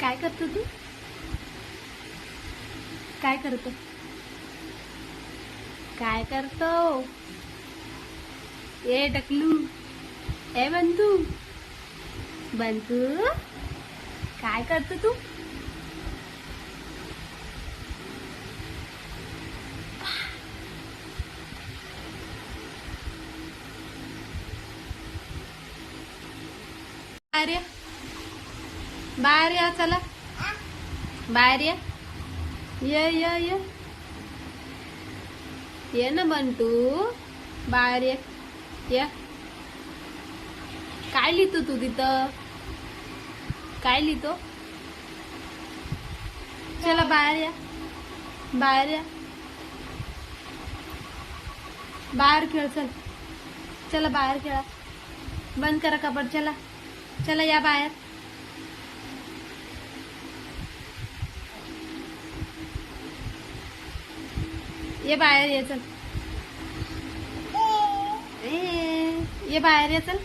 काय करतो तू? काय करतो? काय करतो? ए टकलू ए बंतू बंतू काय करतो तू? अरे बाहेर या चला. बाहेर या. ये ये ये. ये ना बंटू. बाहेर ये. या. काय लिहितो तू तिथं? काय लिहितो? चला बाहेर या. बाहेर या. बाहेर खेळ चल. चला बाहेर खेळा. बंद करा कपड चला. चला या बाहेर. ये बाहेर ये चल. ए ये बाहेर ये चल.